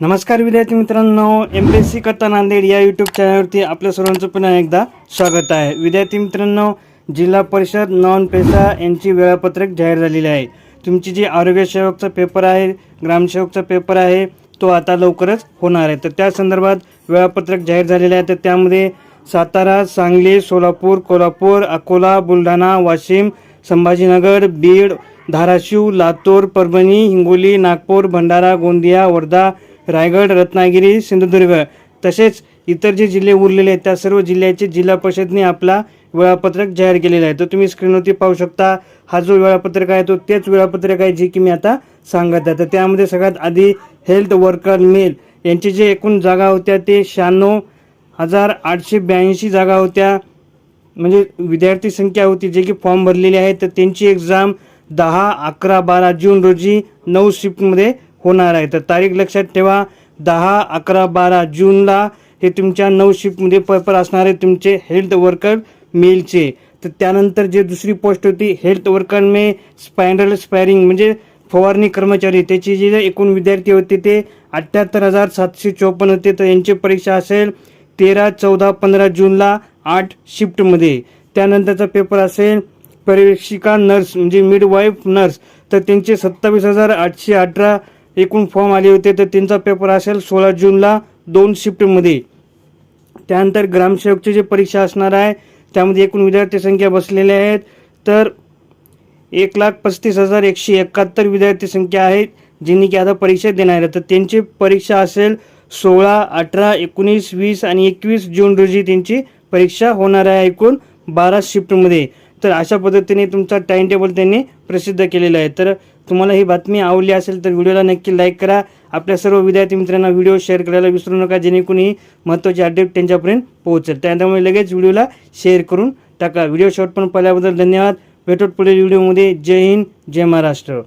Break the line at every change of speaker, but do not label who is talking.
नमस्कार विद्यार्थी मित्रांनो एम पी एस सी कथा नांदेड या यूट्यूब चॅनलवरती आपल्या सर्वांचं पुन्हा एकदा स्वागत आहे. विद्यार्थी मित्रांनो जिल्हा परिषद नॉन पेसा यांची वेळापत्रक जाहीर झालेली आहे. तुमची जी आरोग्यसेवकचा पेपर आहे ग्रामसेवकचा पेपर आहे तो आता लवकरच होणार आहे. तर त्या संदर्भात वेळापत्रक जाहीर झालेलं आहे. तर त्यामध्ये सातारा सांगली सोलापूर कोल्हापूर अकोला बुलढाणा वाशिम संभाजीनगर बीड धाराशिव लातूर परभणी हिंगोली नागपूर भंडारा गोंदिया वर्धा रायगड रत्नागिरी सिंधुदुर्ग तसेच इतर जे जिल्हे उरलेले आहेत त्या सर्व जिल्ह्याचे जिल्हा परिषदने आपला वेळापत्रक जाहीर केलेला आहे. तर तुम्ही स्क्रीनवरती पाहू शकता हा जो वेळापत्रक आहे तो तेच वेळापत्रक आहे जे की मी आता सांगत आहे. तर त्यामध्ये सगळ्यात आधी हेल्थ वर्कर मेल यांची जे एकूण जागा होत्या ते शहाण्णव हजार आठशे ब्याऐंशी जागा होत्या. म्हणजे विद्यार्थी संख्या होती जे की फॉर्म भरलेले आहेत तर त्यांची एक्झाम दहा अकरा बारा जून रोजी नऊ शिफ्टमध्ये होणार आहे. तर तारीख लक्षात ठेवा दहा अकरा बारा जूनला हे तुमच्या नऊ शिफ्टमध्ये पेपर असणार आहे तुमचे हेल्थ वर्कर मेलचे. तर त्यानंतर जे दुसरी पोस्ट होती हेल्थ वर्कर मे स्पायनल स्पायरिंग म्हणजे फवारणी कर्मचारी. त्याची जे एकूण विद्यार्थी होते ते अठ्ठ्याहत्तर हजार सातशे चोपन्न होते. तर यांची परीक्षा असेल तेरा चौदा पंधरा जूनला आठ शिफ्टमध्ये. त्यानंतरचा पेपर असेल पर्यवेक्षिका नर्स म्हणजे मिडवाईफ नर्स तर त्यांचे सत्तावीस हजार आठशे अठरा एकूण फॉर्म आले होते तर त्यांचा पेपर असेल सोळा जूनला दोन शिफ्टमध्ये. त्यानंतर ग्रामसेवकची जी परीक्षा असणार आहे त्यामध्ये एकूण विद्यार्थी संख्या बसलेल्या आहेत. तर एक लाख पस्तीस हजार एकशे एकाहत्तर विद्यार्थी संख्या आहेत ज्यांनी की आता परीक्षा देणार आहे तर त्यांची परीक्षा असेल सोळा अठरा एकोणीस वीस आणि एकवीस जून रोजी त्यांची परीक्षा होणार आहे एकूण बारा शिफ्टमध्ये. तर अशा पद्धतीने तुमचा टाईम टेबल त्यांनी प्रसिद्ध केलेला आहे. तर तुम्हाला ही बातमी आवडली असेल तर व्हिडिओला नक्की लाईक करा. आपल्या सर्व विद्यार्थी मित्रांना व्हिडिओ शेअर करायला विसरू नका जेणेकरून ही महत्त्वाची अपडेट त्यांच्यापर्यंत पोहोचेल. त्यामुळे लगेच व्हिडिओला शेअर करून टाका. व्हिडिओ शॉर्ट पण पाहिल्याबद्दल धन्यवाद. भेटत पुढील व्हिडिओमध्ये जय हिंद जय महाराष्ट्र.